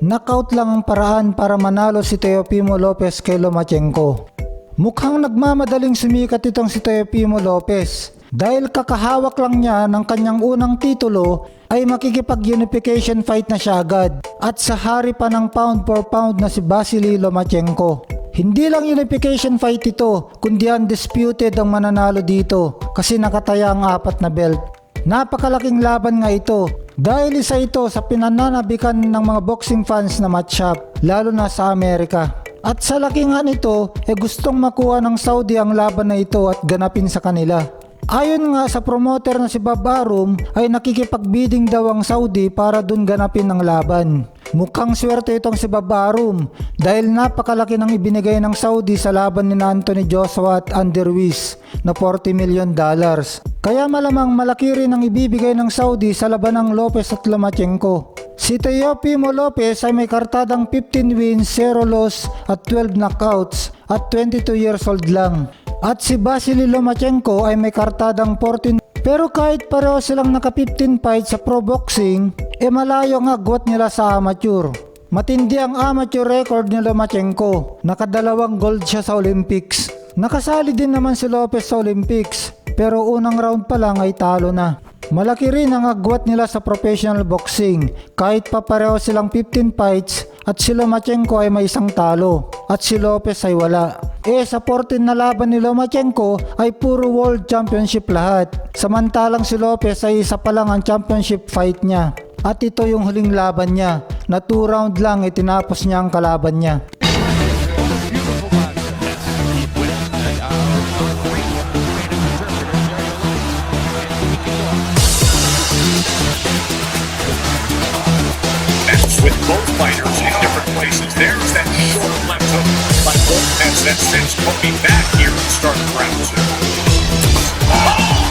Knockout lang ang paraan para manalo si Teofimo Lopez kay Lomachenko. Mukhang nagmamadaling sumikat itong si Teofimo Lopez dahil kakahawak lang niya ng kanyang unang titulo ay makikipag-unification fight na siya agad at sa hari pa ng pound for pound na si Vasily Lomachenko. Hindi lang unification fight ito kundi undisputed ang mananalo dito kasi nakataya ang apat na belt. Napakalaking laban nga ito dahil isa ito sa pinananabikan ng mga boxing fans na matchup lalo na sa Amerika. At sa laki nga nito, eh gustong makuha ng Saudi ang laban na ito at ganapin sa kanila. Ayon nga sa promoter na si Bob Arum ay nakikipagbidding daw ang Saudi para dun ganapin ang laban. Mukhang swerte itong si Bob Arum dahil napakalaki ng ibinigay ng Saudi sa laban ni Anthony Joshua at Andy na 40 million dollars. Kaya malamang malaki rin ang ibibigay ng Saudi sa laban ng Lopez at Lomachenko. Si Teofimo Lopez ay may kartadang 15 wins, 0 loss at 12 knockouts at 22 years old lang. At si Vasily Lomachenko ay may kartadang 14 pero kahit pareho silang naka 15 fights sa pro boxing, e malayo ang agwat nila sa amateur. Matindi ang amateur record ni Lomachenko. Nakadalawang gold siya sa Olympics. Nakasali din naman si Lopez sa Olympics, pero unang round pa lang ay talo na. Malaki rin ang agwat nila sa professional boxing kahit pa pareho silang 15 fights at si Lomachenko ay may isang talo at si Lopez ay wala. Eh sa 14 na laban ni Lomachenko ay puro world championship lahat. Samantalang si Lopez ay isa pa lang ang championship fight niya. At ito yung huling laban niya na 2 round lang itinapos niya ang kalaban niya. Both fighters in different places. There's that short left hook by Lopez that sends Kobe back here to start round two. Oh,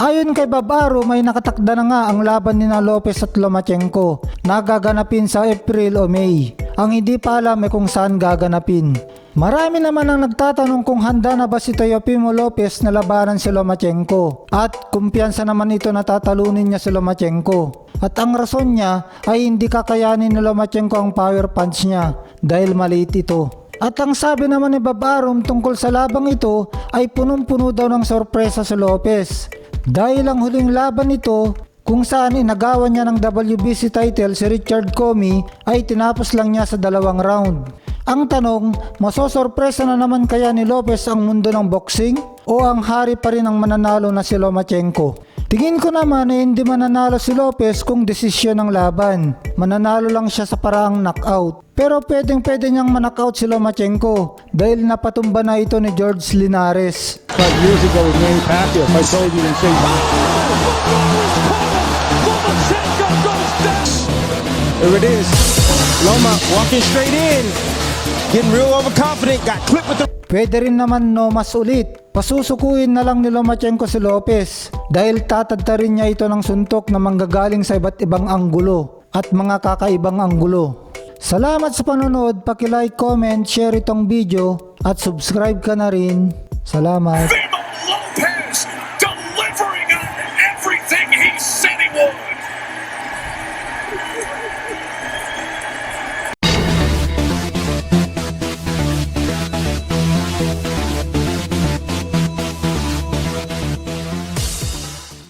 Ayon kay Babaro, may nakatakda na nga ang laban ni na Lopez at Lomachenko na gaganapin sa April o May. Ang hindi pa alam ay kung saan gaganapin. Marami naman ang nagtatanong kung handa na ba si Teofimo Lopez na labanan si Lomachenko at kumpiyansa naman ito na tatalunin niya si Lomachenko. At ang rason niya ay hindi kakayanin ni Lomachenko ang power punch niya dahil maliit ito. At ang sabi naman ni Babarom tungkol sa labang ito ay punong-puno daw ng sorpresa si Lopez. Dahil ang huling laban nito kung saan inagawan niya ng WBC title si Richard Comey ay tinapos lang niya sa dalawang round. Ang tanong, masosorpresa na naman kaya ni Lopez ang mundo ng boxing? O ang hari pa rin ang mananalo na si Lomachenko? Tingin ko naman na hindi mananalo si Lopez kung desisyon ng laban. Mananalo lang siya sa paraang knockout. Pero pwedeng pwede niyang manockout si Lomachenko dahil napatumba na ito ni George Linares. Five years ago with Manny Pacquiao, if I told you and say, Lomachenko goes down! there it is. Loma walking straight in, getting real overconfident, got clipped with the Pwede rin naman no mas ulit. Pasusukuin na lang ni Lomachenko si Lopez dahil tatadta rin niya ito ng suntok na manggagaling sa iba't ibang anggulo at mga kakaibang anggulo. Salamat sa panonood, paki-like, comment, share itong video at subscribe ka na rin. Salamat.